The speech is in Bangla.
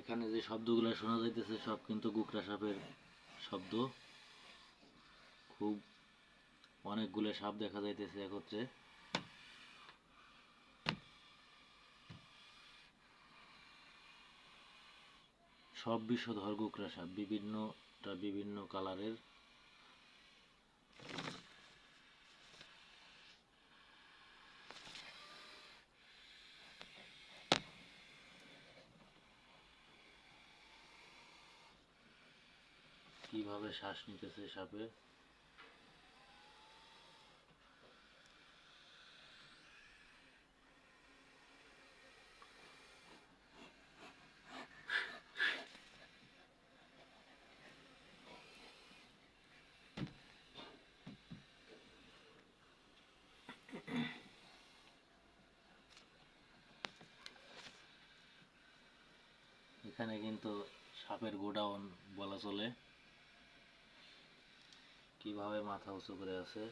এখানে যে শব্দগুলো শোনা যাইতেছে, সব কিন্তু গুকরা সাপের শব্দ। খুব অনেকগুলো সাপ দেখা যাইতেছে একত্রে। সব বিষধর গুকরা সাপ, বিভিন্নটা বিভিন্ন কালারের। কীভাবে শ্বাস নিতেছে সাপে? এখানে কিন্তু সাপের গোডাউন বলা চলে। কীভাবে মাথা উঁচু করে আছে?